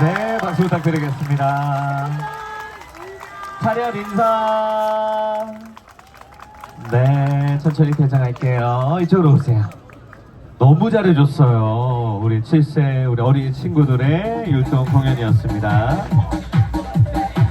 네, 박수 부탁드리겠습니다. 차렷 인사. 네, 천천히 퇴장할게요. 이쪽으로 오세요. 너무 잘해줬어요. 우리 7세, 우리 어린 친구들의 율동 공연이었습니다.